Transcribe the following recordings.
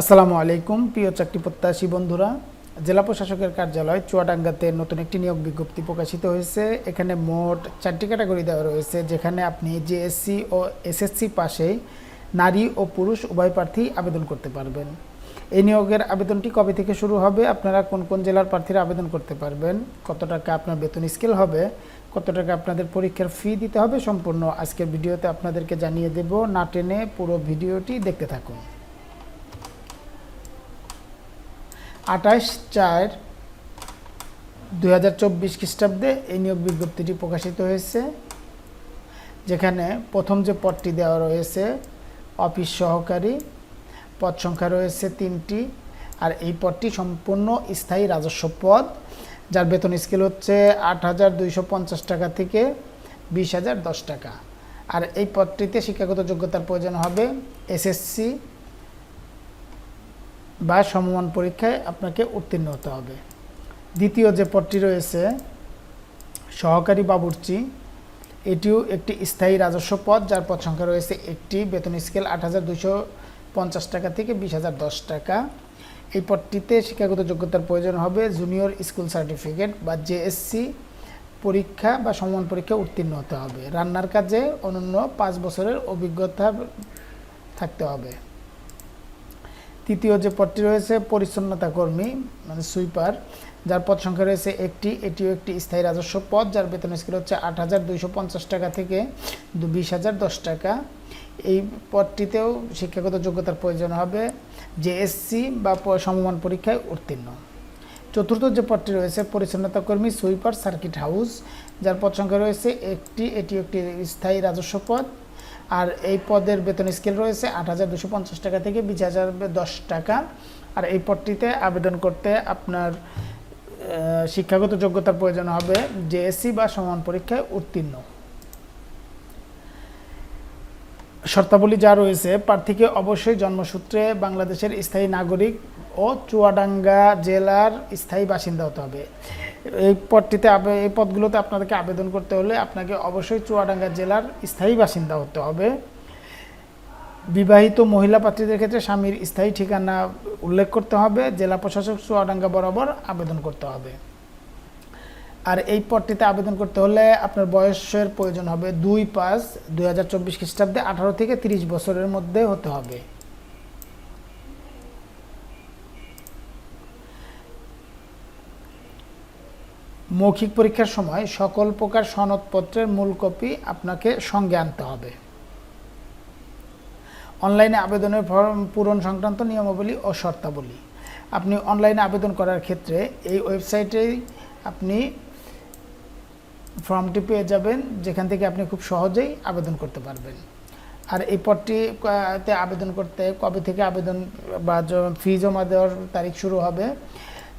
আসসালামু আলাইকুম, প্রিয় চাকরি প্রত্যাশী বন্ধুরা। জেলা প্রশাসকের কার্যালয় চুয়াডাঙ্গাতে নতুন একটি নিয়োগ বিজ্ঞপ্তি প্রকাশিত হয়েছে। এখানে মোট চারটি ক্যাটাগরি দেওয়া রয়েছে, যেখানে আপনি জেএসসি ও এসএসসি পাশেই নারী ও পুরুষ উভয় প্রার্থী আবেদন করতে পারবেন। এই নিয়োগের আবেদনটি কবে থেকে শুরু হবে, আপনারা কোন কোন জেলার প্রার্থীরা আবেদন করতে পারবেন, কত টাকা আপনার বেতন স্কেল হবে, কত টাকা আপনাদের পরীক্ষার ফি দিতে হবে, সম্পূর্ণ আজকের ভিডিওতে আপনাদেরকে জানিয়ে দেব। না টেনে পুরো ভিডিওটি দেখতে থাকুন। আঠাশ চার দুই হাজার চব্বিশ খ্রিস্টাব্দে এই নিয়োগ বিজ্ঞপ্তিটি প্রকাশিত হয়েছে, যেখানে প্রথম যে পদটি দেওয়া রয়েছে, অফিস সহকারী পদ সংখ্যা রয়েছে তিনটি, আর এই পদটি সম্পূর্ণ স্থায়ী রাজস্ব পদ, যার বেতন স্কেল হচ্ছে আট হাজার দুইশো পঞ্চাশ টাকা থেকে বিশ হাজার দশ টাকা। আর এই পদটিতে শিক্ষাগত যোগ্যতার প্রয়োজন হবে এসএসসি বা সমমান পরীক্ষায় আপনাকে উত্তীর্ণ হতে হবে। দ্বিতীয় যে পদটি রয়েছে, সহকারী বাবুর্চি, এটিও একটি স্থায়ী রাজস্ব পদ, যার পদ সংখ্যা রয়েছে একটি, বেতন স্কেল আট হাজার দুশো পঞ্চাশ টাকা থেকে বিশ হাজার দশ টাকা। এই পদটিতে শিক্ষাগত যোগ্যতার প্রয়োজন হবে জুনিয়র স্কুল সার্টিফিকেট বা জেএসসি পরীক্ষা বা সমান পরীক্ষা উত্তীর্ণ হতে হবে। রান্নার কাজে অনন্য পাঁচ বছরের অভিজ্ঞতা থাকতে হবে। তৃতীয় যে পদটি রয়েছে, পরিচ্ছন্নতা কর্মী মানে সুইপার, যার পদ সংখ্যা রয়েছে একটি, এটিও একটি স্থায়ী রাজস্ব পদ, যার বেতন স্কেল হচ্ছে আট হাজার দুইশো পঞ্চাশ টাকা থেকে বিশ হাজার দশ টাকা। এই পদটিতেও শিক্ষাগত যোগ্যতার প্রয়োজন হবে জেএসসি বা সমমান পরীক্ষায় উত্তীর্ণ। চতুর্থ যে পদটি রয়েছে, পরিচ্ছন্নতা কর্মী, সুইপার, সার্কিট হাউস, যার পদ সংখ্যা রয়েছে একটি এটি একটি স্থায়ী রাজস্ব পদ। আর এই পদের বেতন স্কেল রয়েছে আট হাজার দুশো পঞ্চাশ টাকা থেকে বিশ হাজার দশ টাকা। আর এই পদটিতে আবেদন করতে আপনার শিক্ষাগত যোগ্যতার প্রয়োজন হবে জেএসসি বা সমান পরীক্ষায় উত্তীর্ণ। শর্তাবলী যা রয়েছে, প্রার্থীকে অবশ্যই জন্মসূত্রে বাংলাদেশের স্থায়ী নাগরিক ও চুয়াডাঙ্গা জেলার স্থায়ী বাসিন্দা হতে হবে। এই পদটিতে এই পদগুলোতে আপনাদেরকে আবেদন করতে হলে আপনাকে অবশ্যই চুয়াডাঙ্গা জেলার স্থায়ী বাসিন্দা হতে হবে। বিবাহিত মহিলা প্রার্থীদের ক্ষেত্রে স্বামীর স্থায়ী ঠিকানা উল্লেখ করতে হবে, জেলা প্রশাসক চুয়াডাঙ্গা বরাবর আবেদন করতে হবে। আর এই পদটিতে আবেদন করতে হলে আপনার বয়সের প্রয়োজন হবে দুই পাঁচ দুই হাজার চব্বিশ খ্রিস্টাব্দে আঠারো থেকে তিরিশ বছরের মধ্যে হতে হবে। মৌখিক পরীক্ষার সময় সকল প্রকার সনদপত্রের মূল কপি আপনাকে সঙ্গে আনতে হবে। অনলাইনে আবেদনের ফর্ম পূরণ সংক্রান্ত নিয়মাবলী ও শর্তাবলী। আপনি অনলাইনে আবেদন করার ক্ষেত্রে এই ওয়েবসাইটেই আপনি ফর্মটি পেয়ে যাবেন, যেখান থেকে আপনি খুব সহজেই আবেদন করতে পারবেন। আর এই পদটিতে আবেদন করতে কবে থেকে আবেদন বা ফি জমা দেওয়ার তারিখ শুরু হবে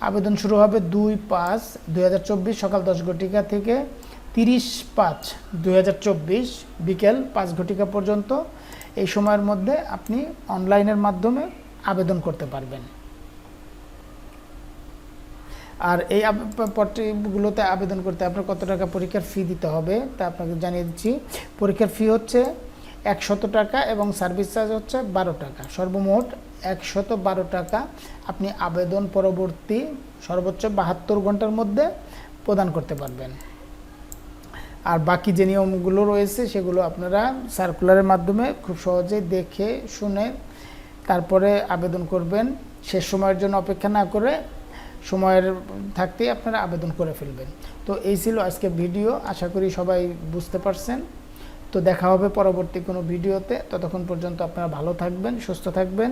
আবেদন শুরু হবে দুই পাঁচ দুই সকাল দশ ঘটিকা থেকে তিরিশ পাঁচ দুই বিকেল পাঁচ ঘটিকা পর্যন্ত। এই সময়ের মধ্যে আপনি অনলাইনের মাধ্যমে আবেদন করতে পারবেন। আর এই আব- প- আবেদন করতে আপনার কত টাকা পরীক্ষার ফি দিতে হবে তা আপনাকে জানিয়ে দিচ্ছি। পরীক্ষার ফি হচ্ছে একশত টাকা এবং সার্ভিস চার্জ হচ্ছে বারো টাকা। সর্বমোট একশত বারো টাকা আপনি আবেদন পরবর্তী সর্বোচ্চ বাহাত্তর ঘণ্টার মধ্যে প্রদান করতে পারবেন। আর বাকি যে নিয়মগুলো রয়েছে সেগুলো আপনারা সার্কুলারের মাধ্যমে খুব সহজেই দেখে, শুনে তারপরে আবেদন করবেন। শেষ সময়ের জন্য অপেক্ষা না করে সময়ের থাকতেই আপনারা আবেদন করে ফেলবেন। তো এই ছিল আজকে ভিডিও, আশা করি সবাই বুঝতে পারছেন। তো দেখা হবে পরবর্তী কোনো ভিডিওতে। ততক্ষণ পর্যন্ত আপনারা ভালো থাকবেন, সুস্থ থাকবেন।